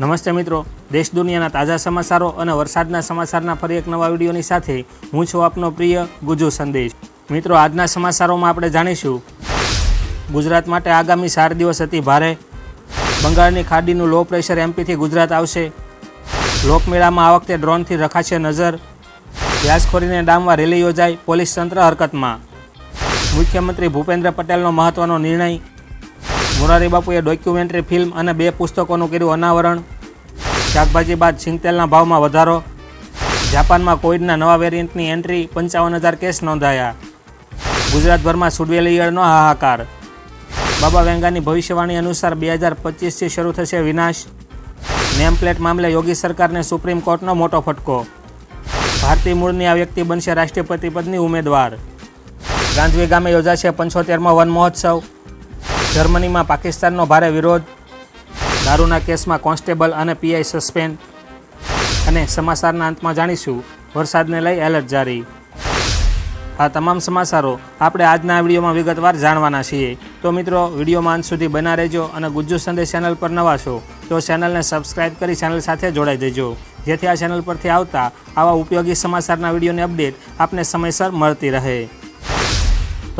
નમસ્તે મિત્રો. દેશ દુનિયાના તાજા સમાચારો અને વરસાદના સમાચારના ફરી એક નવા વિડીયોની સાથે હું છું આપનો પ્રિય ગુજુ સંદેશ. મિત્રો, આજના સમાચારોમાં આપણે જાણીશું. ગુજરાત માટે આગામી ચાર દિવસ અતિ ભારે. બંગાળની ખાડીનું લો પ્રેશર એમપીથી ગુજરાત આવશે. લોકમેળામાં આ વખતે ડ્રોનથી રખાશે નજર. વ્યાસખોરીને ડામવા રેલી યોજાઈ પોલીસ તંત્ર હરકતમાં. મુખ્યમંત્રી ભૂપેન્દ્ર પટેલનો મહત્વનો નિર્ણય. મોરારી બાપુએ ડોક્યુમેન્ટરી ફિલ્મ અને બે પુસ્તકોનું કર્યું અનાવરણ. શાકભાજી બાદ સિંગતેલના ભાવમાં વધારો. જાપાનમાં કોવિડના નવા વેરિયન્ટની એન્ટ્રી, પંચાવન હજાર કેસ નોંધાયા. ગુજરાતભરમાં સુડવેલી હાહાકાર. બાબા વેંગાની ભવિષ્યવાણી અનુસાર બે હજાર પચીસથી શરૂ થશે વિનાશ. નેમ પ્લેટ મામલે યોગી સરકારને સુપ્રીમ કોર્ટનો મોટો ફટકો. ભારતીય મૂળની આ વ્યક્તિ બનશે રાષ્ટ્રપતિ પદની ઉમેદવાર. ગાંધવી ગામે યોજાશે પંચોતેરમાં વન મહોત્સવ. જર્મનીમાં પાકિસ્તાનનો ભારે વિરોધ, દારૂના કેસમાં કોન્સ્ટેબલ અને પીઆઈ સસ્પેન્ડ, અને સમાચારના અંતમાં જાણીશું, વરસાદને લઈ એલર્ટ જારી. આ તમામ સમાચારો આપણે આજના વિડીયોમાં વિગતવાર જાણવાના છીએ. તો મિત્રો, વિડીયોમાં અંત સુધી બના રહેજો અને ગુજ્જુ સંદેશ ચેનલ પર નવા છો, તો ચેનલને સબસ્ક્રાઇબ કરી ચેનલ સાથે જોડાઈ દેજો. જેથી આ ચેનલ પરથી આવતા આવા ઉપયોગી સમાચારના વિડીયોની અપડેટ આપને સમયસર મળતી રહે.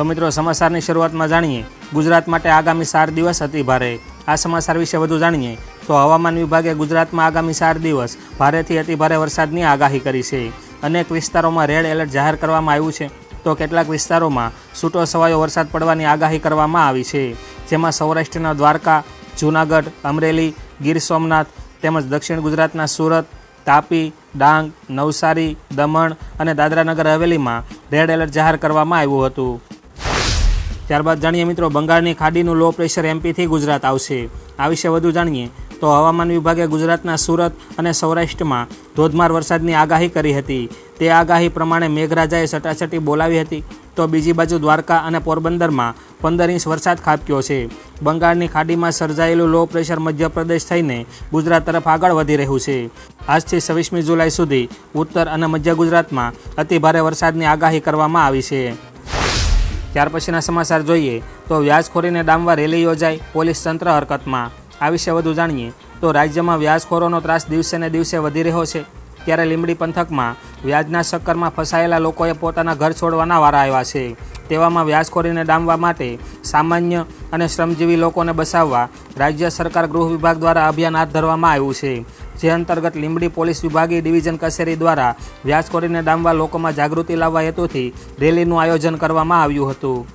તો મિત્રો સમાચારની શરૂઆતમાં જાણીએ, ગુજરાત માટે આગામી ચાર દિવસ અતિ ભારે. આ સમાચાર વિશે વધુ જાણીએ, તો હવામાન વિભાગે ગુજરાતમાં આગામી ચાર દિવસ ભારેથી અતિ ભારે વરસાદની આગાહી કરી છે. અનેક વિસ્તારોમાં રેડ એલર્ટ જાહેર કરવામાં આવ્યું છે. તો કેટલાક વિસ્તારોમાં છૂટો છવાયો વરસાદ પડવાની આગાહી કરવામાં આવી છે. જેમાં સૌરાષ્ટ્રના દ્વારકા, જૂનાગઢ, અમરેલી, ગીર સોમનાથ તેમજ દક્ષિણ ગુજરાતના સુરત, તાપી, ડાંગ, નવસારી, દમણ અને દાદરાનગર હવેલીમાં રેડ એલર્ટ જાહેર કરવામાં આવ્યું હતું. ત્યારબાદ જાણીએ મિત્રો, બંગાળની ખાડીનું લો પ્રેશર એમપીથી ગુજરાત આવશે. આ વિશે વધુ જાણીએ તો હવામાન વિભાગે ગુજરાતના સુરત અને સૌરાષ્ટ્રમાં ધોધમાર વરસાદની આગાહી કરી હતી. તે આગાહી પ્રમાણે મેઘરાજાએ સટાસટી બોલાવી હતી. તો બીજી બાજુ દ્વારકા અને પોરબંદરમાં પંદર ઇંચ વરસાદ ખાબક્યો છે. બંગાળની ખાડીમાં સર્જાયેલું લો પ્રેશર મધ્યપ્રદેશ થઈને ગુજરાત તરફ આગળ વધી રહ્યું છે. આજથી છવ્વીસમી જુલાઈ સુધી ઉત્તર અને મધ્ય ગુજરાતમાં અતિભારે વરસાદની આગાહી કરવામાં આવી છે. ત્યાર પછીના સમાચાર જોઈએ તો વ્યાજખોરીને ડામવા રેલી યોજાઈ પોલીસ તંત્ર હરકતમાં. આ વિશે વધુ જાણીએ તો રાજ્યમાં વ્યાજખોરોનો ત્રાસ દિવસે ને દિવસે વધી રહ્યો છે. ત્યારે લીંબડી પંથકમાં વ્યાજના ચક્કરમાં ફસાયેલા લોકોએ પોતાના ઘર છોડવાના વારા આવ્યા છે. તેવામાં વ્યાજખોરીને ડામવા માટે સામાન્ય અને શ્રમજીવી લોકોને બસાવવા રાજ્ય સરકાર ગૃહ વિભાગ દ્વારા અભિયાન હાથ ધરવામાં આવ્યું છે. જે અંતર્ગત લીંબડી પોલીસ વિભાગીય ડિવિઝન કચેરી દ્વારા વ્યાજખોરીને ડામવા લોકોમાં જાગૃતિ લાવવા હેતુથી રેલીનું આયોજન કરવામાં આવ્યું હતું.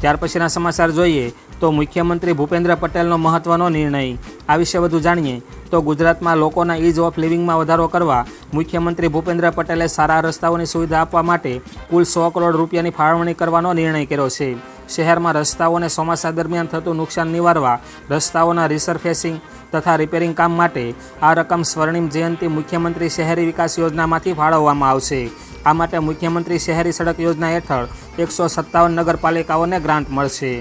ત્યાર પછીના સમાચાર જોઈએ તો મુખ્યમંત્રી ભૂપેન્દ્ર પટેલનો મહત્વનો નિર્ણય. આ વિશે વધુ જાણીએ તો ગુજરાતમાં લોકોના ઇઝ ઓફ લિવિંગમાં વધારો કરવા મુખ્યમંત્રી ભૂપેન્દ્ર પટેલે સારા રસ્તાઓની સુવિધા આપવા માટે કુલ સો કરોડ રૂપિયાની ફાળવણી કરવાનો નિર્ણય કર્યો છે. શહેરમાં રસ્તાઓને ચોમાસા દરમિયાન થતું નુકસાન નિવારવા, રસ્તાઓના રિસરફેસિંગ તથા રિપેરિંગ કામ માટે આ રકમ સ્વર્ણિમ જયંતિ મુખ્યમંત્રી શહેરી વિકાસ યોજનામાંથી ફાળવવામાં આવશે. આ માટે મુખ્યમંત્રી શહેરી સડક યોજના હેઠળ એકસો સત્તાવન નગરપાલિકાઓને ગ્રાન્ટ મળશે.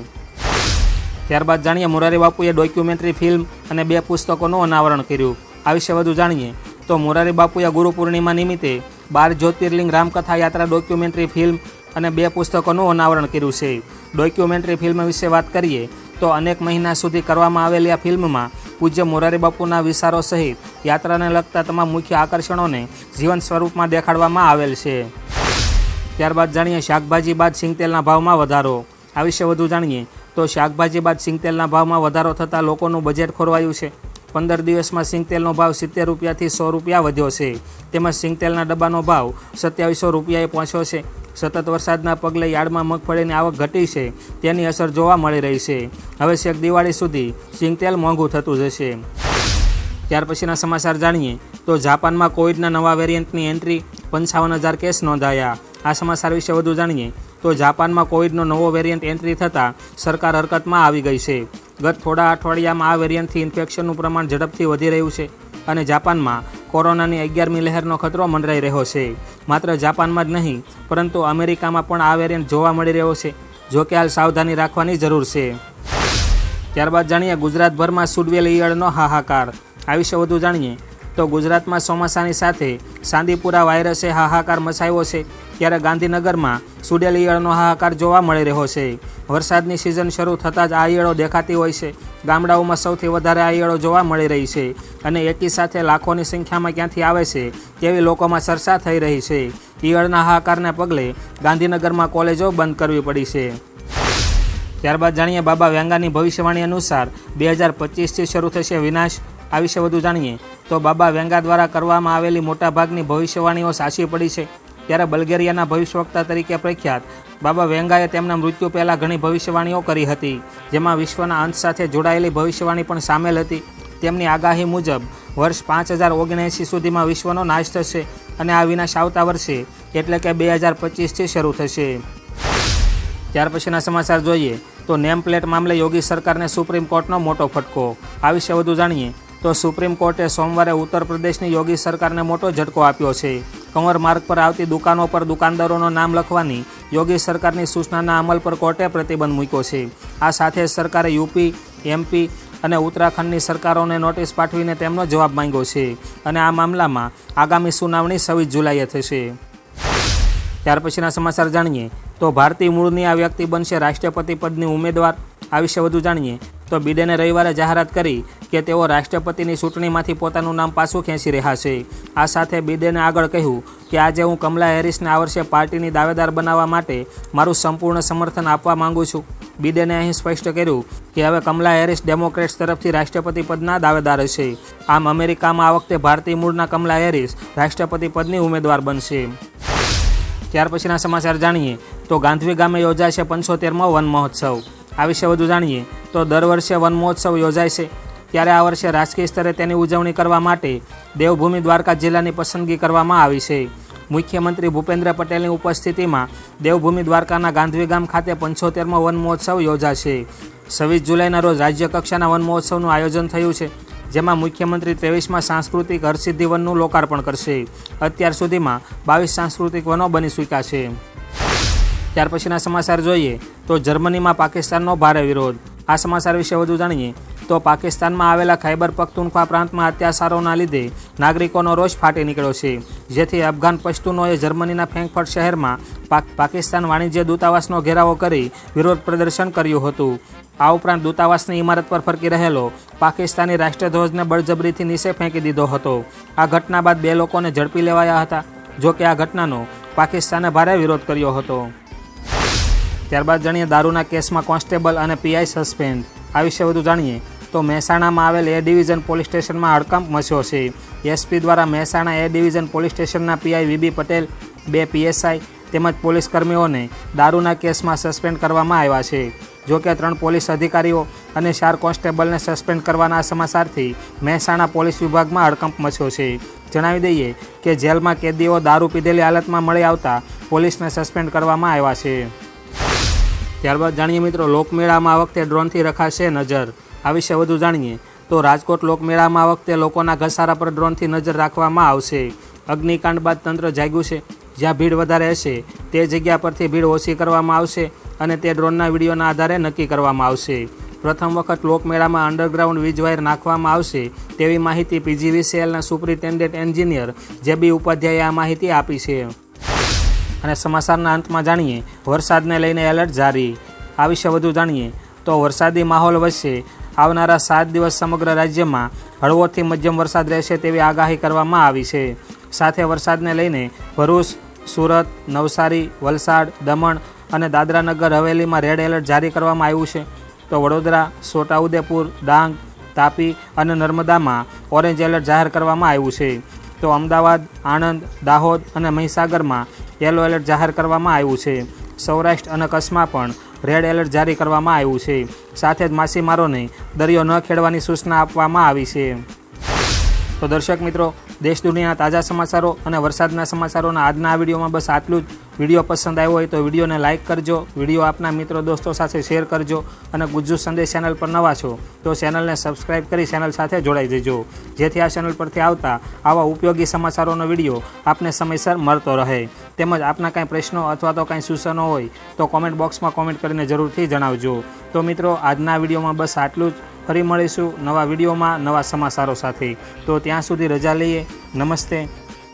ત્યારબાદ જાણીએ મોરારી બાપુએ ડોક્યુમેન્ટરી ફિલ્મ અને બે પુસ્તકોનું અનાવરણ કર્યું. આ વિશે વધુ જાણીએ તો મોરારી બાપુએ ગુરુ પૂર્ણિમા નિમિત્તે બાર જ્યોતિર્લિંગ રામકથા યાત્રા ડોક્યુમેન્ટરી ફિલ્મ અને બે પુસ્તકોનું અનાવરણ કર્યું છે. ડોક્યુમેન્ટરી ફિલ્મ વિશે વાત કરીએ, તો અનેક મહિના સુધી કરવામાં આવેલી આ ફિલ્મમાં પૂજ્ય મોરારી બાપુના વિચારો સહિત યાત્રાને લગતા તમામ મુખ્ય આકર્ષણોને જીવન સ્વરૂપમાં દેખાડવામાં આવેલ છે. ત્યારબાદ જાણીએ શાકભાજી બાદ સિંગતેલના ભાવમાં વધારો. આ વિશે વધુ જાણીએ, તો શાકભાજી બાદ સિંગતેલના ભાવમાં વધારો થતાં લોકોનું બજેટ ખોરવાયું છે. પંદર દિવસમાં સિંગતેલનો ભાવ સિત્તેર રૂપિયાથી સો રૂપિયા વધ્યો છે. તેમજ સિંગતેલના ડબ્બાનો ભાવ સત્યાવીસો રૂપિયાએ પહોંચ્યો છે. સતત વરસાદના પગલે યાર્ડમાં મગફળીની આવક ઘટી છે. તેની અસર જોવા મળી રહી છે. હવે છેક દિવાળી સુધી સિંગતેલ મોંઘું થતું જશે. ત્યાર પછીના સમાચાર જાણીએ તો જાપાનમાં કોવિડના નવા વેરિયન્ટની એન્ટ્રી પંચાવન હજાર કેસ નોંધાયા. આ સમાચાર વિશે વધુ જાણીએ તો જાપાનમાં કોવિડનો નવો વેરિયન્ટ એન્ટ્રી થતાં સરકાર હરકતમાં આવી ગઈ છે. ગત થોડા અઠવાડિયામાં આ વેરિયન્ટથી ઇન્ફેક્શનનું પ્રમાણ ઝડપથી વધી રહ્યું છે. અને જાપાનમાં કોરોનાની અગિયારમી લહેરનો ખતરો મંડરાઈ રહ્યો છે. માત્ર જાપાનમાં જ નહીં, પરંતુ અમેરિકામાં પણ આ વેરિયન્ટ જોવા મળી રહ્યો છે, જો કે હાલ સાવધાની રાખવાની જરૂર છે. ત્યારબાદ જાણીએ ગુજરાતભરમાં સુડવેલ ઈયળનો હાહાકાર. આ વિશે વધુ જાણીએ તો ગુજરાતમાં ચોમાસાની સાથે સાંદીપુરા વાયરસે હાહાકાર મચાવ્યો છે. ત્યારે ગાંધીનગરમાં સુડેલ ઈયળનો હાહાકાર જોવા મળી રહ્યો છે. વરસાદની સિઝન શરૂ થતાં જ આ ઈયળો દેખાતી હોય છે. ગામડાઓમાં સૌથી વધારે આ ઈયળો જોવા મળી રહી છે અને એકી સાથે લાખોની સંખ્યામાં ક્યાંથી આવે છે તેવી લોકોમાં ચર્ચા થઈ રહી છે. ઈયળના હાહાકારને પગલે ગાંધીનગરમાં કોલેજો બંધ કરવી પડી છે. ત્યારબાદ જાણીએ બાબા વ્યાંગાની ભવિષ્યવાણી અનુસાર બે હજાર પચીસથી શરૂ થશે વિનાશ. આ વિશે વધુ જાણીએ તો બાબા વેંગા દ્વારા કરવામાં આવેલી મોટાભાગની ભવિષ્યવાણીઓ સાચી પડી છે. ત્યારે બલ્ગેરિયાના ભવિષ્યવક્તા તરીકે પ્રખ્યાત બાબા વેંગાએ તેમના મૃત્યુ પહેલાં ઘણી ભવિષ્યવાણીઓ કરી હતી, જેમાં વિશ્વના અંત સાથે જોડાયેલી ભવિષ્યવાણી પણ સામેલ હતી. તેમની આગાહી મુજબ, વર્ષ પાંચ હજાર ઓગણએંસી સુધીમાં વિશ્વનો નાશ થશે અને આ વિનાશ આવતા વર્ષે એટલે કે બે હજાર પચીસથી શરૂ થશે. ત્યાર પછીના સમાચાર જોઈએ તો નેમ પ્લેટ મામલે યોગી સરકારને સુપ્રીમ કોર્ટનો મોટો ફટકો. આ વિશે વધુ જાણીએ તો સુપ્રીમ કોર્ટે સોમવારે ઉત્તર પ્રદેશની યોગી સરકારને મોટો ઝટકો આપ્યો છે. કંવર માર્ગ પર આવતી દુકાનો પર દુકાનદારોનું નામ લખવાની યોગી સરકારની સૂચનાના અમલ પર કોર્ટે પ્રતિબંધ મૂક્યો છે. આ સાથે સરકારે યુપી, એમપી અને ઉત્તરાખંડની સરકારોને નોટિસ પાઠવીને તેમનો જવાબ માંગ્યો છે અને આ મામલામાં આગામી સુનાવણી છવ્વીસ જુલાઈએ થશે. ત્યાર પછીના સમાચાર જાણીએ તો ભારતીય મૂળની આ વ્યક્તિ બનશે રાષ્ટ્રપતિ પદની ઉમેદવાર. આ વિશે વધુ જાણીએ તો બિડેને રવિવારે જાહેરાત કરી કે તેઓ રાષ્ટ્રપતિની ચૂંટણીમાંથી પોતાનું નામ પાછું ખેંચી રહ્યા છે. આ સાથે બિડેને આગળ કહ્યું કે આજે હું કમલા હેરિસને આ વર્ષે પાર્ટીની દાવેદાર બનાવવા માટે મારું સંપૂર્ણ સમર્થન આપવા માંગુ છું. બિડેને અહીં સ્પષ્ટ કર્યું કે હવે કમલા હેરિસ ડેમોક્રેટ્સ તરફથી રાષ્ટ્રપતિ પદના દાવેદાર છે. આમ અમેરિકામાં આ વખતે ભારતીય મૂળના કમલા હેરિસ રાષ્ટ્રપતિ પદની ઉમેદવાર બનશે. ત્યાર પછીના સમાચાર જાણીએ તો ગાંધવી ગામે યોજાશે પંચોતેરમો વન મહોત્સવ. આ વિશે વધુ જાણીએ તો દર વર્ષે વન મહોત્સવ યોજાય છે. ત્યારે આ વર્ષે રાજકીય સ્તરે તેની ઉજવણી કરવા માટે દેવભૂમિ દ્વારકા જિલ્લાની પસંદગી કરવામાં આવી છે. મુખ્યમંત્રી ભૂપેન્દ્ર પટેલની ઉપસ્થિતિમાં દેવભૂમિ દ્વારકાના ગાંધવી ગામ ખાતે પંચોતેરમો વન મહોત્સવ યોજાશે. છવ્વીસ જુલાઈના રોજ રાજ્ય કક્ષાના વન મહોત્સવનું આયોજન થયું છે, જેમાં મુખ્યમંત્રી ત્રેવીસમાં સાંસ્કૃતિક હરસિદ્ધિ વનનું લોકાર્પણ કરશે. અત્યાર સુધીમાં બાવીસ સાંસ્કૃતિક વનો બની ચૂક્યા છે. ત્યાર પછીના સમાચાર જોઈએ તો જર્મનીમાં પાકિસ્તાનનો ભારે વિરોધ. આ સમાચાર વિશે વધુ જાણીએ તો પાકિસ્તાનમાં આવેલા ખૈબર પખ્તુનખ્વા પ્રાંતમાં અત્યાચારોના લીધે નાગરિકોનો રોષ ફાટી નીકળ્યો છે. જેથી અફઘાન પશ્તુનોએ જર્મનીના ફ્રેન્કફર્ટ શહેરમાં પાક, પાકિસ્તાન વાણિજ્ય દૂતાવાસનો ઘેરાવો કરી વિરોધ પ્રદર્શન કર્યું હતું. આ ઉપરાંત દૂતાવાસની ઇમારત પર ફરકી રહેલો પાકિસ્તાની રાષ્ટ્રધ્વજને બળજબરીથી નીચે ફેંકી દીધો હતો. આ ઘટના બાદ બે લોકોને ઝડપી લેવાયા હતા, જો કે આ ઘટનાનો પાકિસ્તાને ભારે વિરોધ કર્યો હતો. ત્યારબાદ જાણીએ દારૂના કેસમાં કોન્સ્ટેબલ અને પીઆઈ સસ્પેન્ડ. આ વિશે વધુ જાણીએ તો મહેસાણામાં આવેલ એ ડિવિઝન પોલીસ સ્ટેશનમાં હડકંપ મચ્યો છે. એસપી દ્વારા મહેસાણા એ ડિવિઝન પોલીસ સ્ટેશનના પીઆઈ વીબી પટેલ, બે પીએસઆઈ તેમજ પોલીસ કર્મીઓને દારૂના કેસમાં સસ્પેન્ડ કરવામાં આવ્યા છે. જોકે ત્રણ પોલીસ અધિકારીઓ અને ચાર કોન્સ્ટેબલને સસ્પેન્ડ કરવાના સમાચારથી મહેસાણા પોલીસ વિભાગમાં હડકંપ મચ્યો છે. જણાવી દઈએ કે જેલમાં કેદીઓ દારૂ પીધેલી હાલતમાં મળી આવતા પોલીસને સસ્પેન્ડ કરવામાં આવ્યા છે. ત્યારબાદ જાણીએ મિત્રો, લોકમેળામાં આ વખતે ડ્રોનથી રખાશે નજર. આ વિશે વધુ જાણીએ તો રાજકોટ લોકમેળામાં આ વખતે લોકોના ઘસારા પર ડ્રોનથી નજર રાખવામાં આવશે. અગ્નિકાંડ બાદ તંત્ર જાગ્યું છે. જ્યાં ભીડ વધારે હશે, તે જગ્યા પરથી ભીડ ઓછી કરવામાં આવશે અને તે ડ્રોનના વિડીયોના આધારે નક્કી કરવામાં આવશે. પ્રથમ વખત લોકમેળામાં અંડરગ્રાઉન્ડ વીજ વાયર નાખવામાં આવશે તેવી માહિતી પીજીવીસીએલના સુપ્રિન્ટેન્ડન્ટ એન્જિનિયર જે બી ઉપાધ્યાયે આ માહિતી આપી છે. અને સમાચારના અંતમાં જાણીએ, વરસાદને લઈને એલર્ટ જારી. આ વિશે વધુ જાણીએ, તો વરસાદી માહોલ વચ્ચે આવનારા સાત દિવસ સમગ્ર રાજ્યમાં હળવોથી મધ્યમ વરસાદ રહેશે તેવી આગાહી કરવામાં આવી છે. સાથે વરસાદને લઈને ભરૂચ, સુરત, નવસારી, વલસાડ, દમણ અને દાદરાનગર હવેલીમાં રેડ એલર્ટ જારી કરવામાં આવ્યું છે. તો વડોદરા, છોટાઉદેપુર, ડાંગ, તાપી અને નર્મદામાં ઓરેન્જ એલર્ટ જાહેર કરવામાં આવ્યું છે. તો અમદાવાદ, આણંદ, દાહોદ અને મહીસાગરમાં યલો એલર્ટ જાહેર કરવામાં આવ્યું છે. સૌરાષ્ટ્ર અને કચ્છમાં પણ રેડ એલર્ટ જારી કરવામાં આવ્યું છે. સાથે જ માછીમારોને દરિયો ન ખેડવાની સૂચના આપવામાં આવી છે. તો દર્શક મિત્રો દેશ દુનિયાના તાજા સમાચારો અને વરસાદના સમાચારોના આજના આ વિડીયોમાં બસ આટલું જ. વીડિયો પસંદ આવ્યો હોય તો વિડીયોને લાઇક કરજો, વીડિયો આપના મિત્રો દોસ્તો સાથે શેર કરજો અને ગુજ્જુ સંદેશ ચેનલ પર નવા છો તો ચેનલને સબસ્ક્રાઇબ કરી ચેનલ સાથે જોડાઈ જજો. જેથી આ ચેનલ પરથી આવતા આવા ઉપયોગી સમાચારોનો વીડિયો આપને સમયસર મળતો રહે. તેમજ આપના કાંઈ પ્રશ્નો અથવા તો કાંઈ સૂચનો હોય તો કોમેન્ટ બોક્સમાં કોમેન્ટ કરીને જરૂરથી જણાવજો. તો મિત્રો, આજના વિડીયોમાં બસ આટલું જ. ફરી મળીશું નવા વિડીયોમાં નવા સમાચારો સાથે. તો ત્યાં સુધી રજા લઈએ. નમસ્તે.